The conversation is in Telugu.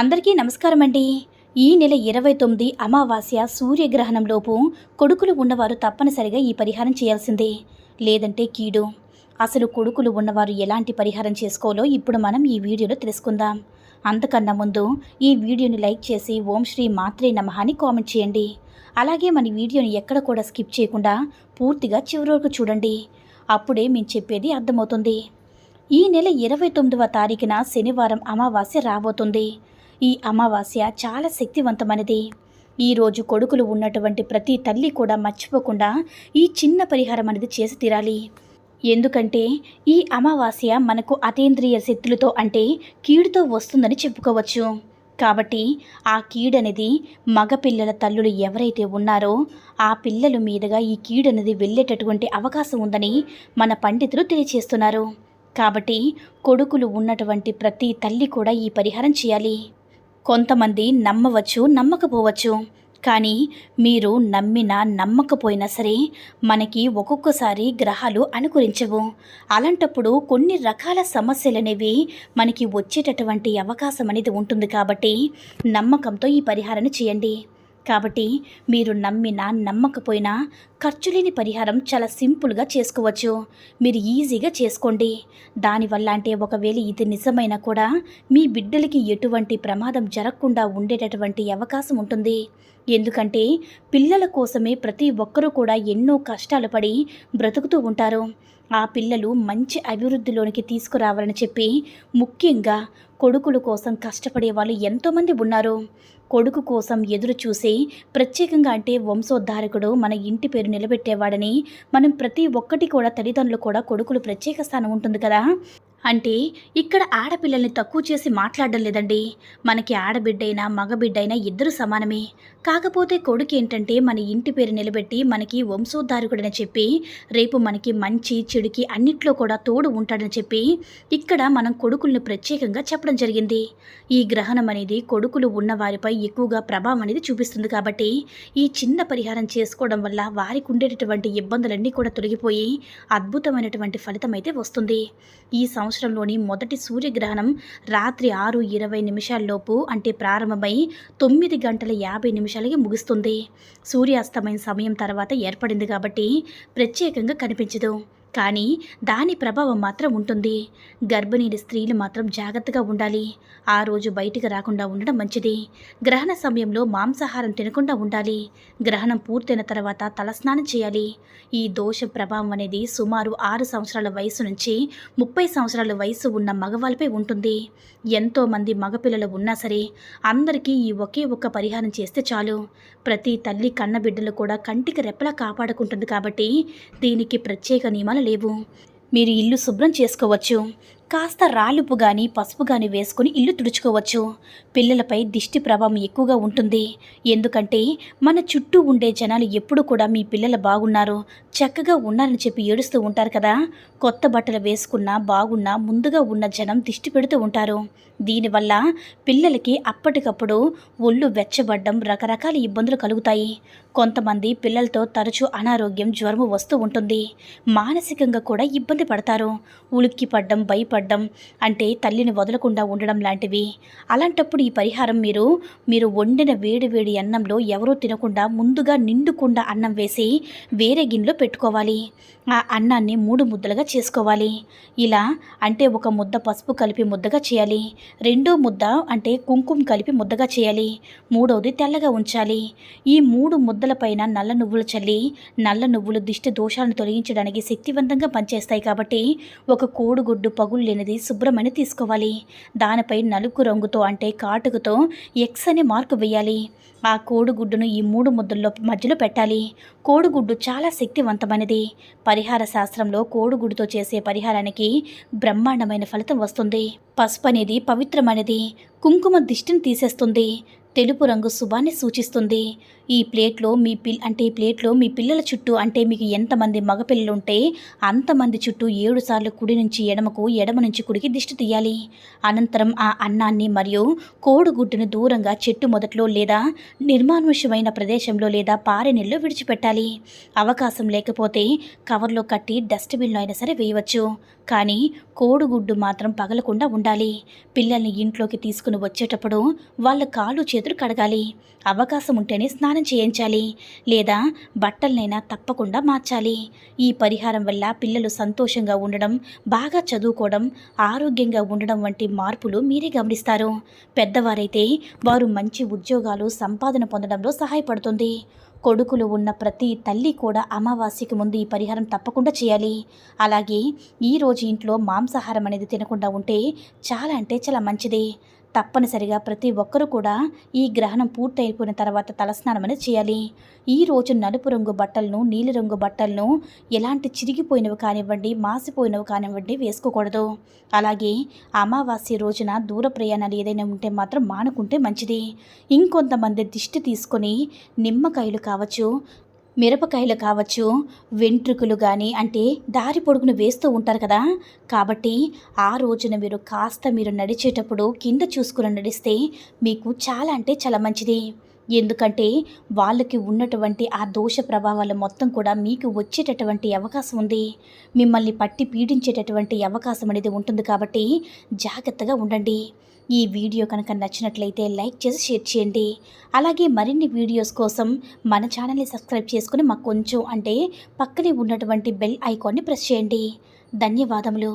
అందరికీ నమస్కారం అండి ఈ నెల ఇరవై తొమ్మిది అమావాస్య సూర్యగ్రహణంలోపు కొడుకులు ఉన్నవారు తప్పనిసరిగా ఈ పరిహారం చేయాల్సిందే. లేదంటే కీడు. అసలు కొడుకులు ఉన్నవారు ఎలాంటి పరిహారం చేసుకోవాలో ఇప్పుడు మనం ఈ వీడియోలో తెలుసుకుందాం. అంతకన్నా ముందు ఈ వీడియోని లైక్ చేసి ఓం శ్రీ మాత్రే నమ అని కామెంట్ చేయండి. అలాగే మన వీడియోని ఎక్కడ కూడా స్కిప్ చేయకుండా పూర్తిగా చివరి వరకు చూడండి. అప్పుడే మేము చెప్పేది అర్థమవుతుంది. ఈ నెల ఇరవై తొమ్మిదవ తారీఖున శనివారం అమావాస్య రాబోతుంది. ఈ అమావాస్య చాలా శక్తివంతమైనది. ఈరోజు కొడుకులు ఉన్నటువంటి ప్రతి తల్లి కూడా మర్చిపోకుండా ఈ చిన్న పరిహారం అనేది చేసి తీరాలి. ఎందుకంటే ఈ అమావాస్య మనకు అతీంద్రియ శక్తులతో అంటే కీడుతో వస్తుందని చెప్పుకోవచ్చు. కాబట్టి ఆ కీడనేది మగపిల్లల తల్లులు ఎవరైతే ఉన్నారో ఆ పిల్లల మీదుగా ఈ కీడనేది వెళ్ళేటటువంటి అవకాశం ఉందని మన పండితులు తెలియచేస్తున్నారు. కాబట్టి కొడుకులు ఉన్నటువంటి ప్రతి తల్లి కూడా ఈ పరిహారం చేయాలి. కొంతమంది నమ్మవచ్చు నమ్మకపోవచ్చు. కానీ మీరు నమ్మినా నమ్మకపోయినా సరే మనకి ఒక్కొక్కసారి గ్రహాలు అనుకరించవు అలాంటప్పుడు కొన్ని రకాల సమస్యలు అనేవి మనకి వచ్చేటటువంటి అవకాశం అనేది ఉంటుంది కాబట్టి నమ్మకంతో ఈ పరిహారాన్ని చేయండి. కాబట్టి మీరు నమ్మినా నమ్మకపోయినా ఖర్చు లేని పరిహారం చాలా సింపుల్గా చేసుకోవచ్చు. మీరు ఈజీగా చేసుకోండి. దానివల్ల అంటే ఒకవేళ ఇది నిజమైనా కూడా మీ బిడ్డలకి ఎటువంటి ప్రమాదం జరగకుండా ఉండేటటువంటి అవకాశం ఉంటుంది. ఎందుకంటే పిల్లల కోసమే ప్రతి ఒక్కరూ కూడా ఎన్నో కష్టాలు పడి బ్రతుకుతూ ఉంటారు. ఆ పిల్లలు మంచి అభివృద్ధిలోనికి తీసుకురావాలని చెప్పి ముఖ్యంగా కొడుకుల కోసం కష్టపడే వాళ్ళు ఎంతోమంది ఉన్నారు. కొడుకు కోసం ఎదురు చూసి ప్రత్యేకంగా అంటే వంశోద్ధారకుడు మన ఇంటి పేరు నిలబెట్టేవాడని మనం ప్రతి ఒక్కటి కూడా తల్లిదండ్రులు కూడా కొడుకులు ప్రత్యేక స్థానం ఉంటుంది కదా. అంటే ఇక్కడ ఆడపిల్లల్ని తక్కువ చేసి మాట్లాడడం లేదండి. మనకి ఆడబిడ్డైనా మగబిడ్డైనా ఇద్దరు సమానమే. కాకపోతే కొడుకు ఏంటంటే మన ఇంటి పేరు నిలబెట్టి మనకి వంశోద్ధారకుడని చెప్పి రేపు మనకి మంచి చెడుకి అన్నిట్లో కూడా తోడు ఉంటాడని చెప్పి ఇక్కడ మనం కొడుకుల్ని ప్రత్యేకంగా చెప్పడం జరిగింది. ఈ గ్రహణం అనేది కొడుకులు ఉన్న వారిపై ఎక్కువగా ప్రభావం అనేది చూపిస్తుంది కాబట్టి ఈ చిన్న పరిహారం చేసుకోవడం వల్ల వారికి ఉండేటటువంటి ఇబ్బందులన్నీ కూడా తొలగిపోయి అద్భుతమైనటువంటి ఫలితం అయితే వస్తుంది. ఈ సంవత్సరంలోని మొదటి సూర్యగ్రహణం రాత్రి ఆరు ఇరవై నిమిషాల్లోపు అంటే ప్రారంభమై తొమ్మిది గంటల యాభై నిమిషాలకి ముగుస్తుంది. సూర్యాస్తమైన సమయం తర్వాత ఏర్పడింది కాబట్టి ప్రత్యేకంగా కనిపించదు. కానీ దాని ప్రభావం మాత్రం ఉంటుంది. గర్భిణీలు స్త్రీలు మాత్రం జాగ్రత్తగా ఉండాలి. ఆ రోజు బయటికి రాకుండా ఉండడం మంచిది. గ్రహణ సమయంలో మాంసాహారం తినకుండా ఉండాలి. గ్రహణం పూర్తయిన తర్వాత తలస్నానం చేయాలి. ఈ దోష ప్రభావం అనేది సుమారు ఆరు సంవత్సరాల వయసు నుంచి ముప్పై సంవత్సరాల వయసు ఉన్న మగవాళ్ళపై ఉంటుంది. ఎంతోమంది మగపిల్లలు ఉన్నా సరే అందరికీ ఈ ఒకే ఒక్క పరిహారం చేస్తే చాలు. ప్రతి తల్లి కన్నబిడ్డలు కూడా కంటికి రెప్పలా కాపాడుకుంటుంది కాబట్టి దీనికి ప్రత్యేక నియమాలు లేవు. మీరు ఇల్లు శుభ్రం చేసుకోవచ్చు. కాస్త రాలుపు కానీ పసుపు కానీ వేసుకుని ఇల్లు తుడుచుకోవచ్చు. పిల్లలపై దిష్టి ప్రభావం ఎక్కువగా ఉంటుంది. ఎందుకంటే మన చుట్టూ ఉండే జనాలు ఎప్పుడు కూడా మీ పిల్లలు బాగున్నారు. చక్కగా ఉన్నారని చెప్పి ఏడుస్తూ ఉంటారు కదా. కొత్త బట్టలు వేసుకున్నా బాగున్నా ముందుగా ఉన్న జనం దిష్టి పెడుతూ ఉంటారు. దీనివల్ల పిల్లలకి అప్పటికప్పుడు ఒళ్ళు వెచ్చబడ్డం రకరకాల ఇబ్బందులు కలుగుతాయి. కొంతమంది పిల్లలతో తరచూ అనారోగ్యం జ్వరము వస్తూ ఉంటుంది. మానసికంగా కూడా ఇబ్బంది పడతారు. ఉలిక్కి పడ్డం భయపడడం అంటే తల్లిని వదలకుండా ఉండడం లాంటివి. అలాంటప్పుడు ఈ పరిహారం మీరు మీరు వండిన వేడి వేడి అన్నంలో ఎవరూ తినకుండా ముందుగా నిండుకుండా అన్నం వేసి వేరే గిన్నెలో పెట్టుకోవాలి. ఆ అన్నాన్ని మూడు ముద్దలుగా చేసుకోవాలి. ఇలా అంటే ఒక ముద్ద పసుపు కలిపి ముద్దగా చేయాలి. రెండో ముద్ద అంటే కుంకుమ కలిపి ముద్దగా చేయాలి. మూడవది తెల్లగా ఉంచాలి. ఈ మూడు ముద్దల పైన నల్ల నువ్వులు చల్లి నల్ల నువ్వులు దిష్టి దోషాలను తొలగించడానికి శక్తివంతంగా పనిచేస్తాయి కాబట్టి ఒక కోడిగుడ్డు పగులు లేనిది శుభ్రమని తీసుకోవాలి. దానిపై నలుపు రంగుతో అంటే కాటుకతో ఎక్స్ అనే మార్కు వేయాలి. ఆ కోడిగుడ్డును ఈ మూడు ముద్దల్లో మధ్యలో పెట్టాలి. కోడిగుడ్డు చాలా శక్తివంతమైనది. పరిహార శాస్త్రంలో కోడిగుడ్డుతో చేసే పరిహారానికి బ్రహ్మాండమైన ఫలితం వస్తుంది. పసుపు అనేది పవిత్రమైనది. కుంకుమ దిష్టిని తీసేస్తుంది. తెలుపు రంగు శుభాన్ని సూచిస్తుంది. ఈ ప్లేట్లో మీ పిల్ అంటే ఈ ప్లేట్లో మీ పిల్లల చుట్టూ అంటే మీకు ఎంతమంది మగపిల్లలు ఉంటే అంతమంది చుట్టూ ఏడు సార్లు కుడి నుంచి ఎడమకు ఎడమ నుంచి కుడికి దిష్టి తీయాలి. అనంతరం ఆ అన్నాన్ని మరియు కోడిగుడ్డును దూరంగా చెట్టు మొదట్లో లేదా నిర్మానుష్యమైన ప్రదేశంలో లేదా పారే నీళ్ళు విడిచిపెట్టాలి. అవకాశం లేకపోతే కవర్లో కట్టి డస్ట్బిన్లో అయినా సరే వేయవచ్చు. కానీ కోడిగుడ్డు మాత్రం పగలకుండా ఉండాలి. పిల్లల్ని ఇంట్లోకి తీసుకుని వచ్చేటప్పుడు వాళ్ళ కాళ్ళు చేతులు కడగాలి. అవకాశం ఉంటేనే స్నానం చేయించాలి. లేదా బట్టలనైనా తప్పకుండా మార్చాలి. ఈ పరిహారం వల్ల పిల్లలు సంతోషంగా ఉండడం బాగా చదువుకోవడం ఆరోగ్యంగా ఉండడం వంటి మార్పులు మీరే గమనిస్తారు. పెద్దవారైతే వారు మంచి ఉద్యోగాలు సంపాదన పొందడంలో సహాయపడుతుంది. కొడుకులు ఉన్న ప్రతి తల్లి కూడా అమావాస్యకి ముందు ఈ పరిహారం తప్పకుండా చేయాలి. అలాగే ఈరోజు ఇంట్లో మాంసాహారం అనేది తినకుండా ఉంటే చాలా అంటే చాలా మంచిది. తప్పనిసరిగా ప్రతి ఒక్కరూ కూడా ఈ గ్రహణం పూర్తయిపోయిన తర్వాత తలస్నానం అనేది చేయాలి. ఈ రోజు నలుపు రంగు బట్టలను నీలిరంగు బట్టలను ఎలాంటి చిరిగిపోయినవి కానివ్వండి మాసిపోయినవి కానివ్వండి వేసుకోకూడదు. అలాగే అమావాస్య రోజున దూర ప్రయాణాలు ఏదైనా ఉంటే మాత్రం మానుకుంటే మంచిది. ఇంకొంతమంది దిష్టి తీసుకొని నిమ్మకాయలు కావచ్చు మిరపకాయలు కావచ్చు వెంట్రుకలు కానీ అంటే దారి పొడుగును వేస్తూ ఉంటారు కదా. కాబట్టి ఆ రోజున మీరు కాస్త మీరు నడిచేటప్పుడు కింద చూసుకుని నడిస్తే మీకు చాలా అంటే చాలా మంచిది. ఎందుకంటే వాళ్ళకి ఉన్నటువంటి ఆ దోష ప్రభావాలు మొత్తం కూడా మీకు వచ్చేటటువంటి అవకాశం ఉంది. మిమ్మల్ని పట్టి పీడించేటటువంటి అవకాశం అనేది ఉంటుంది కాబట్టి జాగ్రత్తగా ఉండండి. ఈ వీడియో కనుక నచ్చినట్లయితే లైక్ చేసి షేర్ చేయండి. అలాగే మరిన్ని వీడియోస్ కోసం మన ఛానల్ని సబ్స్క్రైబ్ చేసుకుని మాకు కొంచెం అంటే పక్కనే ఉన్నటువంటి బెల్ ఐకాన్ని ప్రెస్ చేయండి. ధన్యవాదములు.